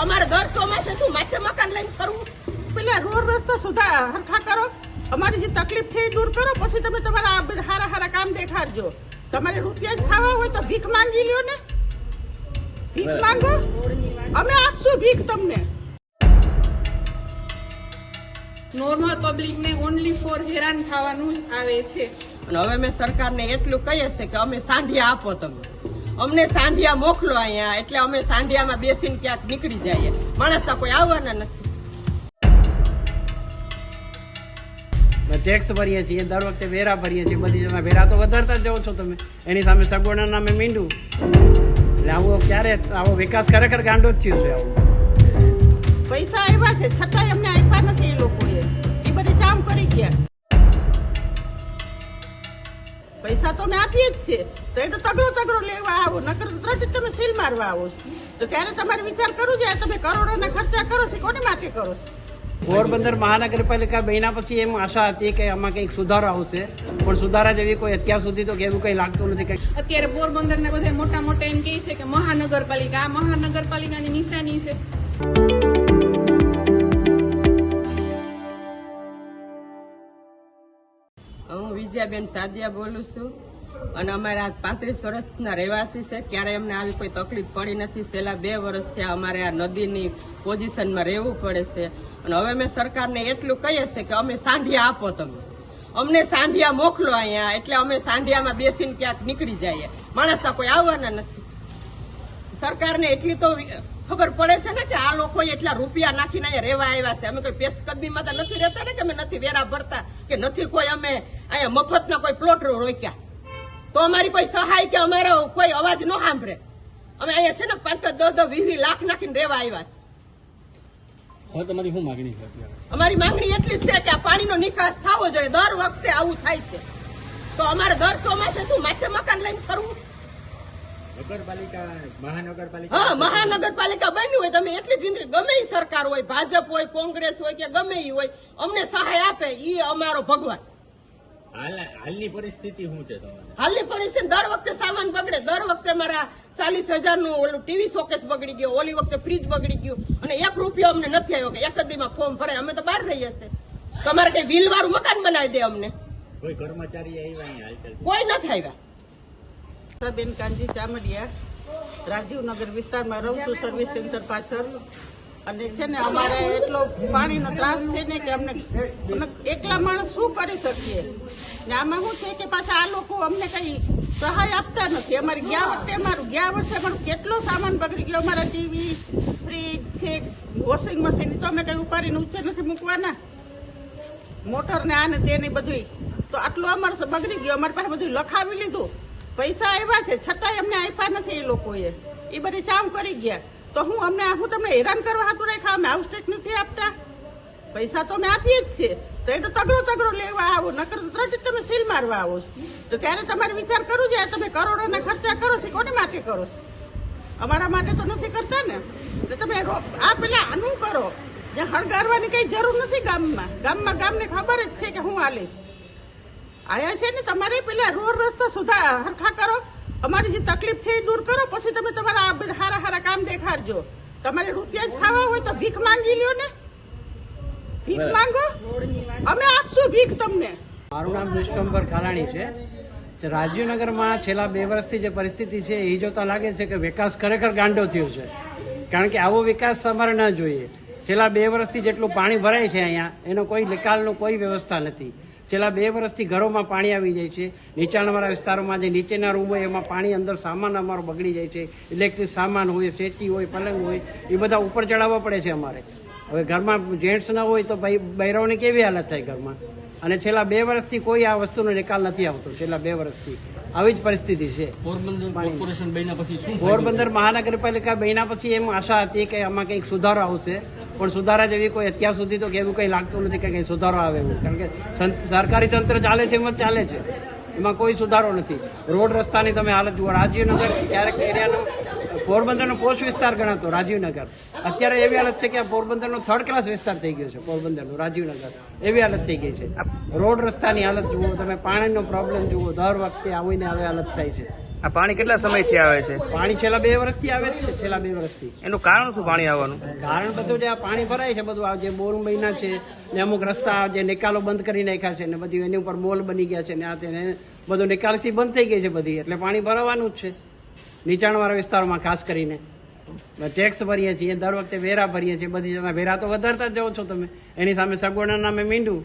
અમારે દર ચોમાસે શું માથે મકાન લઈને ફરવું. પેલા રોડ રસ્તો સુધા હરખા કરો. અમારી જે તકલીફ છે એ દૂર કરો પછી તમે તમારા હારા હારા કામ દેખાડજો. તમારે રૂપિયા જ ખાવા હોય તો ભીખ માંગી લ્યો ને. ભીખ માંગો. અમે આપશું ભીખ તમને. નોર્મલ પબ્લિકને ઓનલી ફોર હેરાન થવાનું જ આવે છે. અને હવે મેં સરકારને એટલું કહીએ છે કે અમે સાંઢી આપો તમે અમને સાંઢિયા મોકલો અહીંયા એટલે અમે સાંઢિયામાં બેસીને ક્યાંક નીકળી જઈએ. માણસના કોઈ આવવાના નથી. ટેક્સ ભરીએ છીએ દર વખતે વેરા ભરીએ છીએ બધી જણા વેરા તો વધારતા જ જાઓ છો તમે. એની સામે સગવડના નામે મીંડું. એટલે આવો ક્યારે આવો વિકાસ ખરેખર ગાંડો જ થયો છે આવો. પૈસા આવ્યા છે છતાંય અમને આપ્યા નથી એ લોકોએ. એ બધી જામ કરી ગયા. પૈસા તો અમે આપીએ જ છે તો એ તો તગડો તગડો લેવા આવો નકર તરત જ તમે સીલ મારવા આવો છો. તો ત્યારે તમારે વિચાર કરવું જોઈએ તમે કરોડોના ખર્ચા કરો છો કોને માટે કરો છો? પોરબંદર મહાનગરપાલિકા બન્યા પછી એમ આશા હતી કે આમાં કંઈક સુધારો આવશે. પણ સુધારા જેવી કોઈ અત્યાર સુધી તો એવું કંઈ લાગતું નથી કંઈ અત્યારે પોરબંદરને બધા મોટા મોટા એમ કહે છે કે મહાનગરપાલિકા આ મહાનગરપાલિકાની નિશાની છે. હું વિજયાબેન સાદિયા બોલું છું. અને અમારા આ પાંત્રીસ વર્ષના રહેવાસી છે. ક્યારેય અમને આવી કોઈ તકલીફ પડી નથી. છેલ્લા બે વર્ષથી અમારે આ નદીની પોઝિશનમાં રહેવું પડે છે. અને હવે મેં સરકારને એટલું કહીએ છે કે અમે સાંઢિયા આપો તમે. અમને સાંઢિયા મોકલો અહીંયા. એટલે અમે સાંઢિયામાં બેસીને ક્યાંક નીકળી જઈએ. માણસ કોઈ આવવાના નથી. સરકારને એટલી તો ખબર પડે છે ને કે આ લોકો એટલા રૂપિયા નાખીને અહીંયા રહેવા આવ્યા છે. અમે કોઈ પેશકદમીમાં તો નથી રહેતા ને કે અમે નથી વેરા ભરતા કે નથી કોઈ અમે અહીંયા મફતના કોઈ પ્લોટ રોક્યા. તો અમારી કોઈ સહાય કે અમારો કોઈ અવાજ ન સાંભળે. અમે અહીંયા છે ને પાંચ પાંચ દસ દસ વીસ લાખ નાખીને રહેવા આવ્યા છે. હવે તમારી શું માગણી છે અમારી માંગણી એટલી જ છે કે આ પાણીનો નિકાસ થવો જોઈએ. દર વખતે આવું થાય છે. તો અમારે દર ચોમાસે શું માથે મકાન લઈને ફરવું? હા મહાનગરપાલિકા બન્યું હોય તમે એટલી જ વિનંતી. ગમે સરકાર હોય ભાજપ હોય કોંગ્રેસ હોય કે ગમે હોય અમને સહાય આપે ઈ અમારો ભગવાન. હાલની પરિસ્થિતિ શું છે તમારે? હાલની પરિસ્થિતિ દર વખતે સામાન બગડે દર વખતે મારા ચાલીસ હજારનું ઓલું ટીવી શોકેસ બગડી ગયો ઓલી વખતે ફ્રીજ બગડી ગયું અને એક રૂપિયો અમને નથી આવ્યો કે એક જ દીમાં ફોર્મ ભરાય અમે તો બહાર રહીએ છીએ. તમારે કઈ બિલ વાળું મકાન બનાવી દે અમને? કોઈ કર્મચારી આવ્યા કોઈ નથી આવ્યા. બેન કાનજી ચામડિયા, રાજીવનગર વિસ્તારમાં રહું છું, સર્વિસ સેન્ટર પાછળ. અને છે ને અમારે એટલો પાણીનો ત્રાસ છે ને કે અમને અમે એકલા માણસ શું કરી શકીએ? ને આમાં શું છે કે પાછા આ લોકો અમને કઈ સહાય આપતા નથી. અમારે ગયા વખતે અમારું ગયા વર્ષે અમારું કેટલો સામાન બગડી ગયો. અમારા ટીવી, ફ્રીજ છે, વોશિંગ મશીન તો અમે કઈ ઉપાડીને ઊંચે નથી મૂકવાના. મોટર ને આ ને તે ને બધું તો આટલું અમારે બગડી ગયું. અમારી પાસે બધું લખાવી લીધું. પૈસા આવ્યા છે. છતાંય અમને આપ્યા નથી એ લોકોએ. એ બધી ચામ કરી ગયા. તો હું અમને હું તમને હેરાન કરવા હાતું રાખ્યા? અમે હાઉસ ટેક્સ નથી આપતા. પૈસા તો અમે આપીએ જ છે તો એટલો તગડો તગડો લેવા આવો. નકર તરત જ તમે સીલ મારવા આવો છો. તો ત્યારે તમારે વિચાર કરવું જોઈએ. તમે કરોડોના ખર્ચા કરો છો. કોને માટે કરો છો? અમારા માટે તો નથી કરતા ને. તમે આ પેલા આનું કરો. જે હળગારવાની કઈ જરૂર નથી ગામમાં. ગામમાં ગામને ખબર જ છે કે હું હાલીશ આયા છે ને તમારે પેલા રોડ રસ્તા સુધા હરખા કરો. અમારી જે તકલીફ છે એ દૂર કરો પછી તમે તમારા હારા હારા કામ દેખાડજો. તમારે રૂપિયા જ ખાવા હોય તો ભીખ માંગી લ્યો ને. ભીખ માંગો? અમે આપશું ભીખ તમને. મારું નામ વિશ્વંભર ખાલાણી છે. રાજ્યનગરમાં રાજીવનગરમાં છેલ્લા બે વર્ષથી જે પરિસ્થિતિ છે એ જોતા લાગે છે કે વિકાસ ખરેખર ગાંડો થયો છે. કારણ કે આવો વિકાસ અમારે ન જોઈએ. છેલ્લા બે વર્ષથી જેટલું પાણી ભરાય છે અહીંયા એનો કોઈ નિકાલનો કોઈ વ્યવસ્થા નથી. છેલ્લા બે વર્ષથી ઘરોમાં પાણી આવી જાય છે. નીચાણવાળા વિસ્તારોમાં જે નીચેના રૂમ હોય એમાં પાણી અંદર સામાન અમારો બગડી જાય છે. ઇલેક્ટ્રિક સામાન હોય શેટી હોય પલંગ હોય એ બધા ઉપર ચડાવવા પડે છે અમારે. હવે ઘરમાં જેન્ટ્સ ન હોય તો ભાઈ બૈરાઓની કેવી હાલત થાય ઘરમાં? અને છેલ્લા બે વર્ષથી કોઈ આ વસ્તુનો નિકાલ નથી આવતો છેલ્લા બે વર્ષથી. આવી જ પરિસ્થિતિ છે. પોરબંદર મહાનગરપાલિકા બન્યા પછી એમ આશા હતી કે આમાં કંઈક સુધારો આવશે. પણ સુધારા જેવી કોઈ અત્યાર સુધી તો એવું કંઈ લાગતું નથી કે કંઈ સુધારો આવે એવું. કારણ કે સરકારી તંત્ર ચાલે છે એમ જ ચાલે છે. એમાં કોઈ સુધારો નથી. રોડ રસ્તાની તમે હાલત જુઓ. રાજીવનગર ક્યારેક એરિયાનો, પોરબંદરનો પોસ્ટ વિસ્તાર ગણાતો, રાજીવનગર. અત્યારે એવી હાલત છે કે આ પોરબંદરનો થર્ડ ક્લાસ વિસ્તાર થઈ ગયો છે, પોરબંદરનો, રાજીવનગર. એવી હાલત થઈ ગઈ છે. રોડ રસ્તાની હાલત જુઓ, તમે પાણીનો પ્રોબ્લેમ જુઓ, દર વખતે આવીને આવી હાલત થાય છે. આ પાણી કેટલા સમયથી આવે છે? પાણી છેલ્લા બે વર્ષથી આવે જ છે છેલ્લા બે વર્ષથી. એનું કારણ શું પાણી આવવાનું? કારણ બધું જે આ પાણી ભરાય છે બધું આ જે બોર મહિના છે ને અમુક રસ્તા જે નિકાલો બંધ કરી નાખ્યા છે ને બધી એની ઉપર મોલ બની ગયા છે ને આ તેને બધું નિકાલસી બંધ થઈ ગઈ છે બધી એટલે પાણી ભરાવાનું જ છે. નીચાણવાળા વિસ્તારોમાં ખાસ કરીને. ટેક્સ ભરીએ છીએ દર વખતે વેરા ભરીએ છીએ બધી જણા વેરા તો વધારતા જ જાઓ છો તમે. એની સામે સગવડના નામે મીંડું.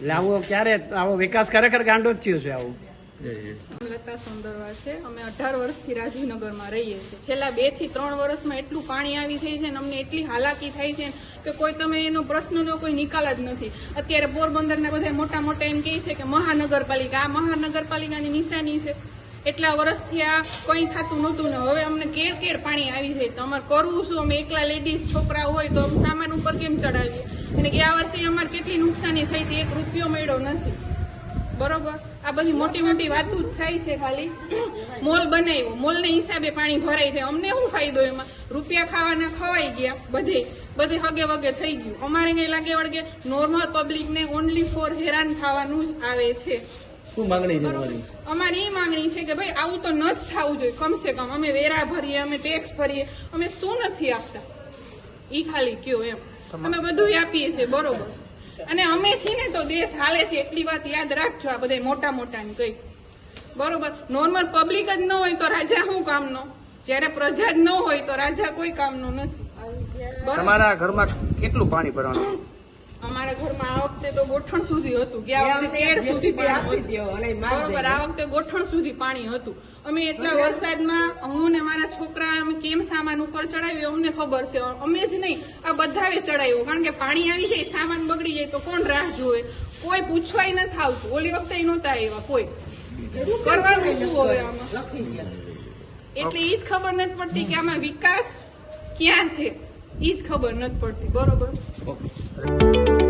એટલે આવો ક્યારે આવો વિકાસ ખરેખર ગાંડો જ થયો છે આવું. લતા સુંદરવા છે. અમે અઢાર વર્ષથી રાજીવનગરમાં રહીએ છીએ. છેલ્લા બેથી ત્રણ વર્ષમાં એટલું પાણી આવી જાય છે અને અમને એટલી હાલાકી થાય છે કે કોઈ તમે એનો પ્રશ્નનો કોઈ નિકાલ જ નથી. અત્યારે પોરબંદરના બધા મોટા મોટા એમ કહે છે કે મહાનગરપાલિકા, આ મહાનગરપાલિકાની નિશાની છે. એટલા વર્ષથી આ કંઈ થતું નહોતું ને હવે અમને કેળ કેળ પાણી આવી જાય. તો અમારે કરવું શું? અમે એકલા લેડીઝ છોકરા હોય તો સામાન ઉપર કેમ ચડાવીએ? અને ગયા વર્ષે અમારે કેટલી નુકસાની થઈ હતી, એક રૂપિયો મળ્યો નથી. બરોબર? આ બધી મોટી મોટી વાતો જ થાય છે ખાલી. મોલ બનાવ્યો. મોલને હિસાબે પાણી ભરાય છે અમને શું ફાયદો એમાં? રૂપિયા ખાવાના ખવાઈ ગયા બધે. બધે હગે વગે થઈ ગયું. અમારે કઈ લાગે વળગે? નોર્મલ પબ્લિકને ઓનલી ફોર હેરાન થવાનું જ આવે છે. અમારી એ માંગણી છે કે ભાઈ આવું તો ન જ થવું જોઈએ. કમસે કમ અમે વેરા ભરીએ અમે ટેક્સ ભરીએ. અમે શું નથી આપતા? ઈ ખાલી કયો એમ. અમે બધું આપીએ છીએ. બરોબર? અને અમે છીએ ને તો દેશ હાલે છે એટલી વાત યાદ રાખજો આ બધા મોટા મોટા ને કઈ બરોબર? નોર્મલ પબ્લિક જ ન હોય તો રાજા શું કામનો? જ્યારે પ્રજા જ ન હોય તો રાજા કોઈ કામનો નથી. તમારા ઘરમાં કેટલું પાણી ભરવાનું? અમારા ઘરમાં આ વખતે તો ગોઠણ સુધી હતું. ગયા વખતે પેડ સુધી પાણી હતું. બરોબર આ વખતે ગોઠણ સુધી પાણી હતું. અમે એટલા વરસાદમાં હું ને મારા છોકરા અમે કેમ સામાન ઉપર ચડાવ્યું અમને ખબર છે. અમે જ નહીં આ બધાએ ચડાવ્યું. કારણ કે પાણી આવી જાય સામાન બગડી જાય તો કોણ રાહ જોવે કોઈ પૂછવાય નથી આવતું ઓલી વખતે નહોતા આવ્યા કોઈ. કરવાનું શું હવે આમાં. એટલે એ જ ખબર નથી પડતી કે આમાં વિકાસ ક્યાં છે. ઈ જ ખબર નથી પડતી બરોબર